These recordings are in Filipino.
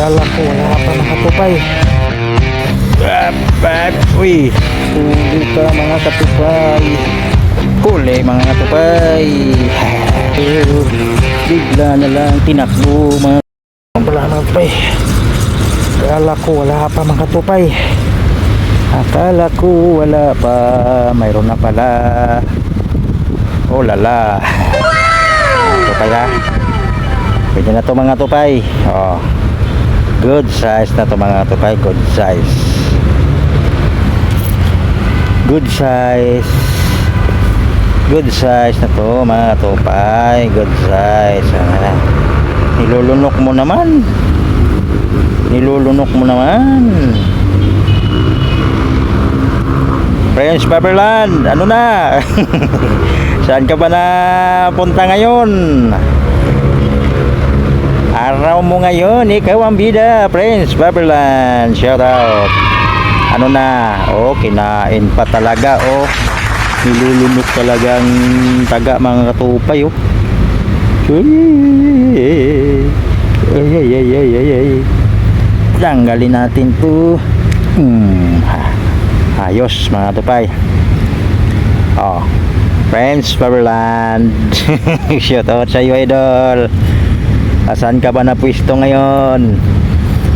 Kala ko wala pa nakatupay. Dapat, uy. Huli ka mga katupay. Huli mga katupay. Bigla na lang tinakbo mga wala mga katupay. Kala ko wala pa mga katupay. Akala ko wala pa. Mayroon na pala. Oh lala. Tupay ha. Pwede na to mga tupay. Oh. Good size na to mga tupay. Good size. Good size. Good size na to mga tupay. Good size. Ah. Nilulunok mo naman. Nilulunok mo naman. French Pepperland, ano na? Saan ka ba na punta ngayon? Araw mo ngayon, ikaw ang bida, Prince Pepperland. Shout out. Ano na? Oh, kinain pa talaga, oh. Nilulunok talagang taga mga katupay, oh. Ay, ay, ay, ay, ay, ay. Tanggalin natin to. Hmm. Ayos, mga tupay. Oh. Friends, Pepperland. Shout out sa iyo, idol. Asan ka ba na pwesto ngayon?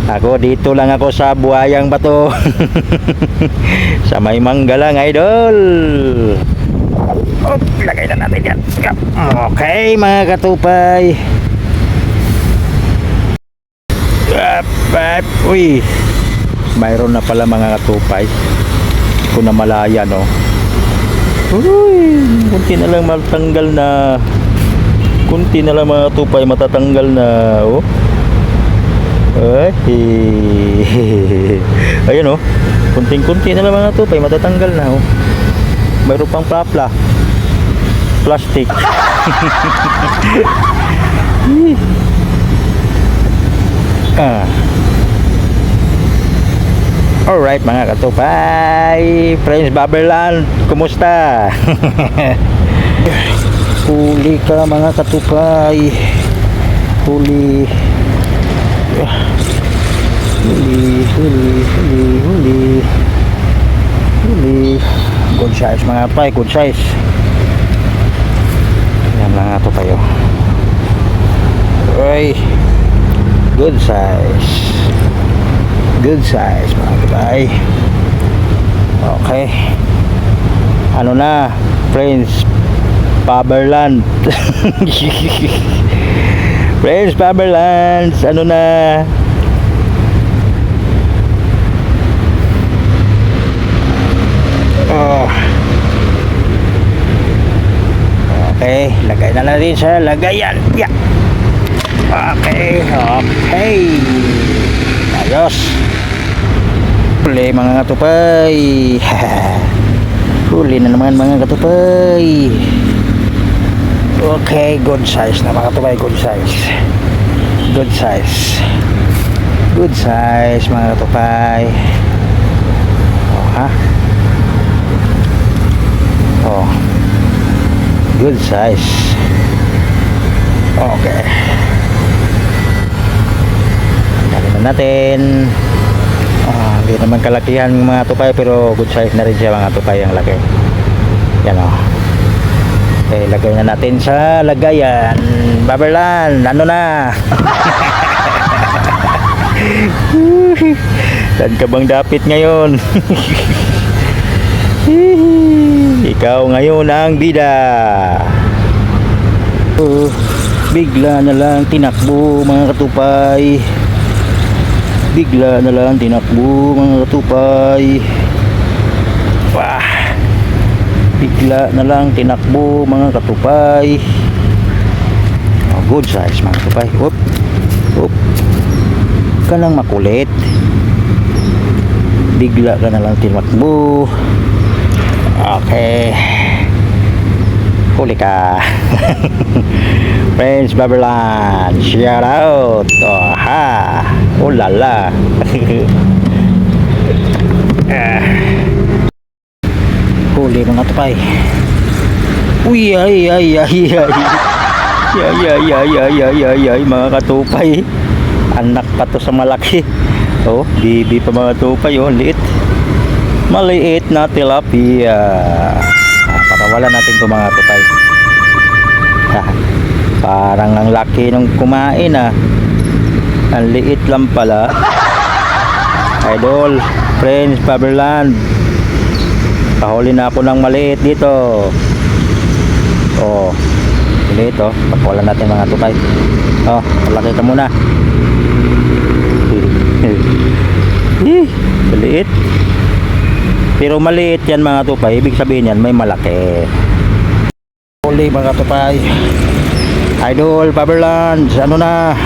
Ako dito lang ako sa Buhayang Bato. sa may mangga lang, idol. Oh, lagay na natin yan. Okay, mga katupay. Dapat, uy. Mayroon na pala mga katupay. Kung na malaya, no? Uy, kunti na lang matanggal na. Kunti na lang mga tupay matatanggal na. Oh. Ay. Ayun oh. Kunting-kunti na lang mga tupay matatanggal na oh. Mayroon pang papla. Plastic. ah. Alright mga katupay Friends Baberland Kumusta? Huli ka mga katupay. Huli. Huli Huli Huli Huli. Huli. Good size mga katupay Good size. Yan mga katupay oh. Uy Good size. Good size mga kabay okay. Ano na Prince Paberland Prince Paberland ano na? Oh. okay lagay na natin sa lagayan. Yeah. okay okay. Ayos. Huli mga katupay. Huli na naman mga katupay okay good size na. Mga katupay good size. Good size. Good size mga katupay oh ha? Oh. Good size. Okay. Tanggalin na natin. Ah, hindi naman kalakihan mga tupay pero good size na rin siya mga tupay ang laki. Yan o. Okay, lagay na natin sa lagayan. Baberland, ano na? Saan ka bang dapit ngayon? Ikaw ngayon ang bida. Oh, bigla na lang tinakbo mga katupay bigla na lang tinakbo mga katupay wah bigla na lang tinakbo mga katupay. Oh, good size mga katupay. Whoop whoop ka lang makulit. Bigla ka na lang tinakbo. Okay. Huli ka. Friends Baberland shout out. Oh ha oh la la Ah. Huli mga tupay uy ay ay ay ay ay ay ay ay ay ay ay mga katupay Anak pa to sa malaki. Oh, bibi pa mga tupay oh, liit. Maliit na tilapia. Pakawalan natin to mga tupay. Parang ang laki nung kumain ah. Ang liit lang pala. Idol, friends, Faberland. Pahuli na ako ng maliit dito. Oh, maliit oh. Pakawalan natin mga tupay. Oh, malaki ka muna. Eh, maliit. Pero maliit yan mga tupay. Ibig sabihin yan, may malaki. Huli mga tupay. Idol, Faberlands, ano na?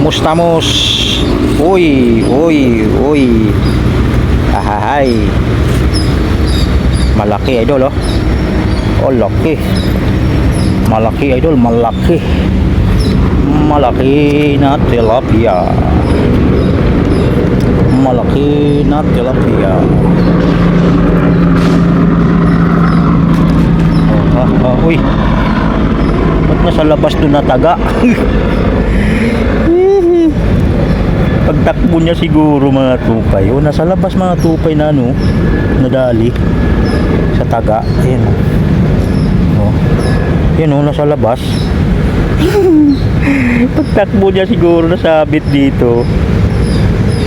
Mustamos. Uy, uy, uy. Ahahay. Malaki idol oh. Oh, laki. Malaki idol, malaki. Malaki na tilapia. Malaki na tilapia. Oh, ah, ah, uy. Ba't nasa labas doon nataga? Pagtakbo niya siguro mga tupay. O nasa labas mga tupay na ano, nadali sa taga. Ayan o. Oh. Yan o, nasa labas. Pagtakbo niya siguro nasabit dito.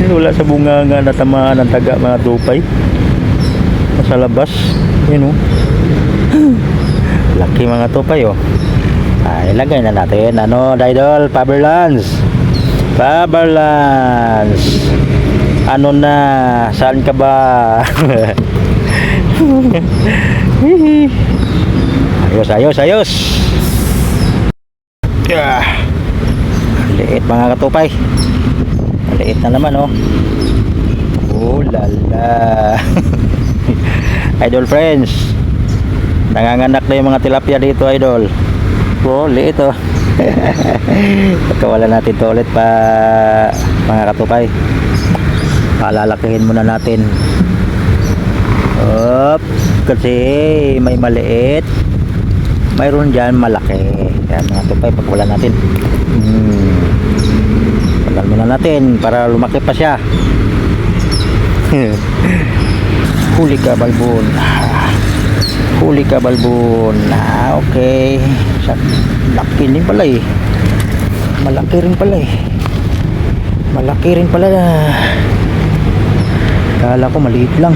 Wala sa bunganga natamaan ng taga mga tupay. Nasa labas. Yan o. Laki mga tupay o. Ah, ilagay na natin. Ano, Idol, Faberlands. Faberlands. Ano na? Saan ka ba? ayos, ayos, ayos. Yeah. Liit mga katupay. Liit na naman oh. Oh lala. idol friends. Nanganganak na yung mga tilapia dito idol. Oh, liit oh. Pagkawalan natin to ulit pa mga katupay. Palalakihin muna natin. Up, kasi may maliit. Mayroon dyan malaki. Kaya mga tupay, pagkawalan natin. Hmm. Pagkawalan muna natin para lumaki pa siya. Huli ka balbon. Huli ka balbon. Ah, okay. Laki din pala eh. Malaki rin pala eh. Malaki rin pala na. Kala ko maliit lang.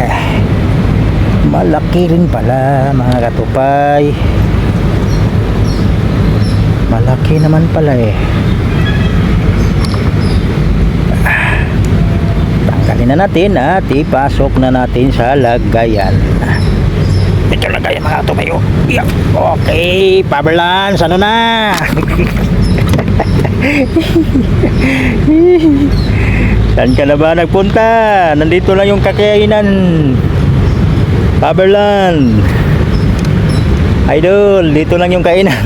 Eh, malaki rin pala mga katupay. Malaki naman pala eh. Tanggalin na natin at ipasok na natin sa lagayan. Ito lagayan mga tumayo. Yeah. Okay, Paberlans, ano na? Saan ka na ba nagpunta? Nandito lang yung kakainan. Paberland. Idol, dito lang yung kainan.